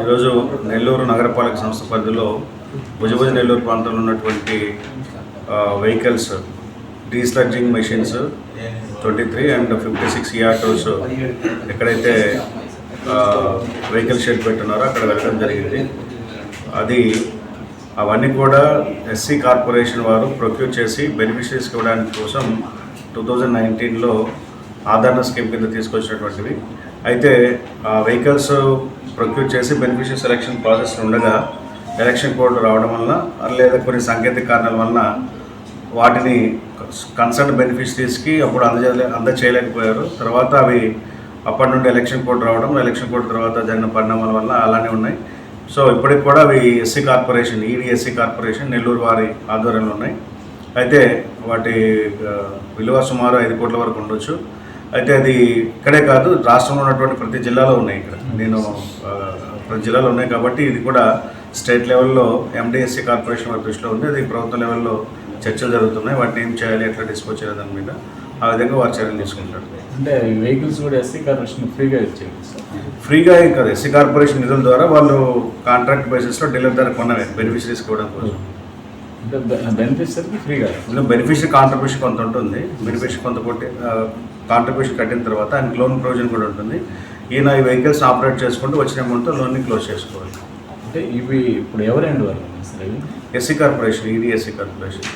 ఈరోజు నెల్లూరు నగరపాలక సంస్థ పరిధిలో భుజభుజ నెల్లూరు ప్రాంతంలో ఉన్నటువంటి vehicles desludging machines twenty three and fifty six autos ఎక్కడైతే వెహికల్ షెడ్ పెట్టున్నారో అక్కడ వెళ్ళడం జరిగింది. అది అవన్నీ కూడా ఎస్సీ కార్పొరేషన్ వారు ప్రొక్యూర్ చేసి బెనిఫిషరీస్కి ఇవ్వడానికి కోసం టూ థౌజండ్ నైన్టీన్లో ఆధార్ స్కీమ్ కింద తీసుకొచ్చినటువంటివి. అయితే ఆ వెహికల్స్ ప్రొక్యూర్ చేసి బెనిఫిషియల్ సెలక్షన్ ప్రాసెస్ ఉండగా ఎలక్షన్ కోడ్ రావడం వలన లేదా కొన్ని సాంకేతిక కారణాల వలన వాటిని కన్సర్న్ బెనిఫిషరీస్కి అప్పుడు అందజేయలే అందచేయలేకపోయారు. తర్వాత అవి అప్పటి నుండి ఎలక్షన్ కోడ్ రావడం ఎలక్షన్ కోడ్ తర్వాత జరిగిన పరిణామాల వల్ల అలానే ఉన్నాయి. సో ఇప్పటికి కూడా అవి SC corporation ED SC corporation Nellore వారి ఆధ్వర్యంలో ఉన్నాయి. అయితే వాటి విలువ సుమారు ఐదు కోట్ల వరకు ఉండొచ్చు. అయితే అది ఇక్కడే కాదు రాష్ట్రంలో ఉన్నటువంటి ప్రతి జిల్లాలో ఉన్నాయి ఇక్కడ. నేను ప్రతి జిల్లాలో ఉన్నాయి కాబట్టి ఇది కూడా స్టేట్ లెవెల్లో ఎండిఎస్సీ కార్పొరేషన్ వారి దృష్టిలో ఉంది. అది ప్రభుత్వ లెవెల్లో చర్చలు జరుగుతున్నాయి. వాటిని ఏం చేయాలి ఎట్లా డిస్పోజ్ చేయాలి దాని మీద ఆ విధంగా వారు చర్యలు తీసుకుంటారు. అంటే వెహికల్స్ కూడా ఎస్సీ కార్పొరేషన్ ఫ్రీగా ఇచ్చేది సార్. ఫ్రీగా ఏం కాదు. ఎస్సీ కార్పొరేషన్ నిధుల ద్వారా వాళ్ళు కాంట్రాక్ట్ బేసిస్లో డీలర్ ద్వారా కొన్నవే బెనిఫిషరీస్ ఇవ్వడం కోసం బెనిఫిషరీకి ఫ్రీగా. ఇందులో బెనిఫిషరీ కాంట్రిబ్యూషన్ కొంత ఉంటుంది. బెనిఫిషరీ కొంత కొట్టి కాంట్రిబ్యూషన్ కట్టిన తర్వాత ఆయనకి లోన్ ప్రొవిజన్ కూడా ఉంటుంది. ఈయన ఈ వెహికల్స్ ఆపరేట్ చేసుకుంటూ వచ్చిన అమౌంట్తో లోన్ని క్లోజ్ చేసుకోవాలి. అంటే ఇవి ఇప్పుడు ఎవరండి వాళ్ళు SC corporation ED SC corporation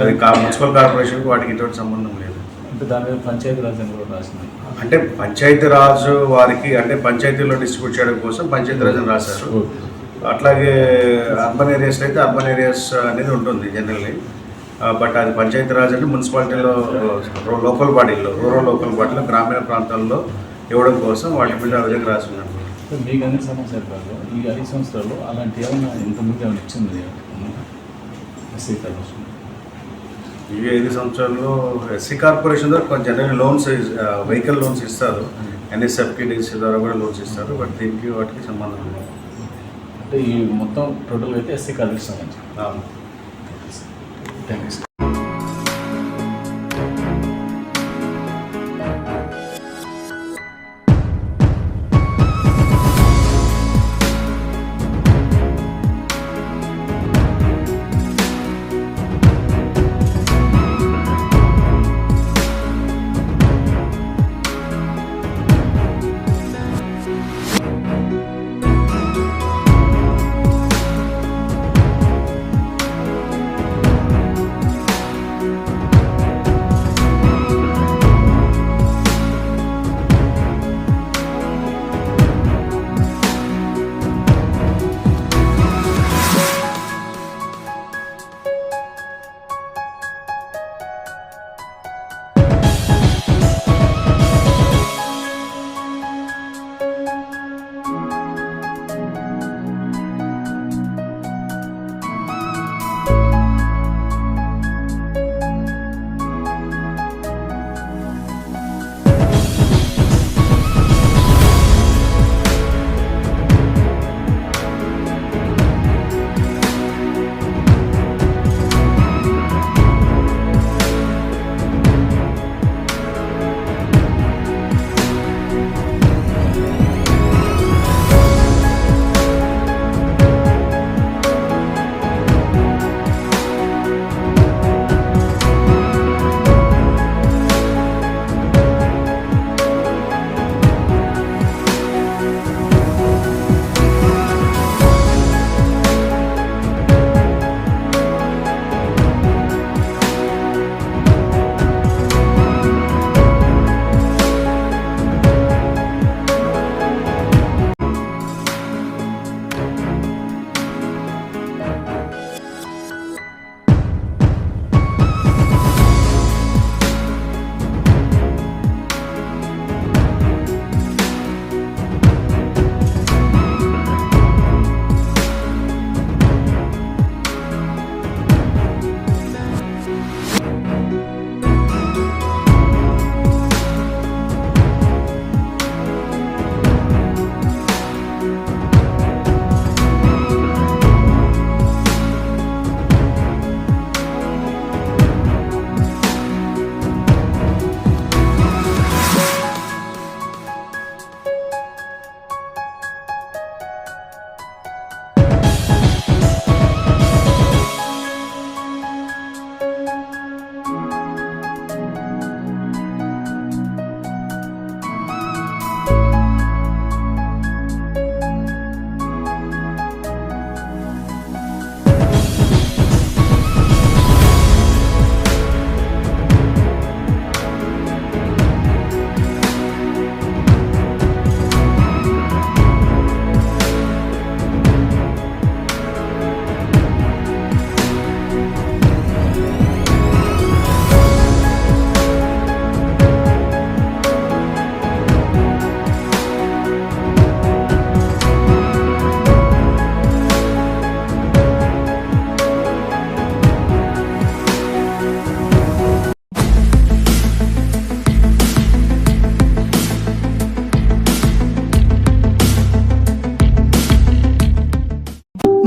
అది మున్సిపల్ కార్పొరేషన్కి వాటికి ఎటువంటి సంబంధం లేదు. అంటే దాని మీద పంచాయతీ రాజ్ అని కూడా రాసింది అంటే పంచాయతీ రాజు వారికి అంటే పంచాయతీలో డిస్ట్రిబ్యూట్ చేయడం కోసం పంచాయతీ రాజు అని రాశారు. అట్లాగే అర్బన్ ఏరియాస్లో అయితే అర్బన్ ఏరియాస్ అనేది ఉంటుంది జనరల్లీ. బట్ అది పంచాయతీ రాజ్ అంటే మున్సిపాలిటీలో లోకల్ బాడీలో రూరల్ లోకల్ బాడీలో గ్రామీణ ప్రాంతాల్లో ఇవ్వడం కోసం వాటి మీద ఆ విధంగా రాసి ఉన్నారు. సో మీకు అన్ని సమస్యలు కాదు. ఈ ఐదు సంవత్సరాలు అలాంటి ఏమైనా ఇంతకుముందు ఏమైనా ఇచ్చింది? ఎస్సీ కార్పొరేషన్ ఈ ఐదు సంవత్సరాల్లో ఎస్సీ కార్పొరేషన్ ద్వారా కొంచెం జనరల్ లోన్స్ వెహికల్ లోన్స్ ఇస్తారు. ఎన్ఎస్ఎఫ్కి డిసి ద్వారా కూడా లోన్స్ ఇస్తారు. బట్ దీనికి వాటికి సంబంధం లేదు. అంటే ఈ మొత్తం టోటల్ అయితే ఎస్సీ కార్పొరేషన్ సంబంధించి. థ్యాంక్ యూ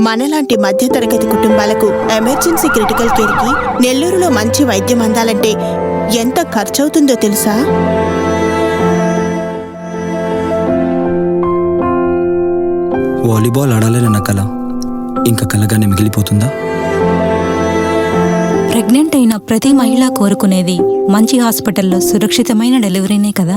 మనలాంటి మధ్యతరగతి కుటుంబాలకు ఎమర్జెన్సీ క్రిటికల్ కేర్కి నెల్లూరులో మంచి వైద్యం అందాలంటే ఎంత ఖర్చవుతుందో తెలుసా? వాలీబాల్ ఆడాలని నా కళ ఇంకా కలగానే మిగిలిపోతుందా? ప్రెగ్నెంట్ అయిన ప్రతి మహిళ కోరుకునేది మంచి హాస్పిటల్లో సురక్షితమైన డెలివరీనే కదా.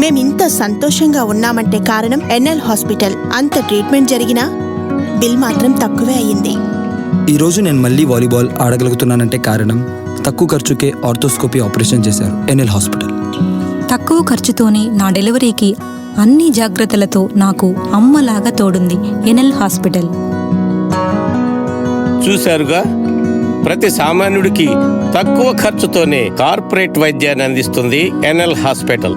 మేమింత సంతోషంగా ఉన్నామంటే కారణం ఎన్ఎల్ హాస్పిటల్. అంత ట్రీట్మెంట్ జరిగినా బిల్ మాత్రం తక్కువే అయ్యింది. ఈరోజు నేను మళ్ళీ వాలీబాల్ ఆడగలుగుతున్నానంటే కారణం తక్కువ ఖర్చుకే ఆర్థోస్కోపీ ఆపరేషన్ చేశారు ఎన్ఎల్ హాస్పిటల్. తక్కువ ఖర్చుతోనే నా డెలివరీకి అన్ని జాగ్రత్తలతో నాకు అమ్మలాగా తోడుంది ఎన్ఎల్ హాస్పిటల్. చూశారుగా? ప్రతి సామాన్యుడికి తక్కువ ఖర్చుతోనే కార్పొరేట్ వైద్యాన్ని అందిస్తుంది ఎన్ఎల్ హాస్పిటల్.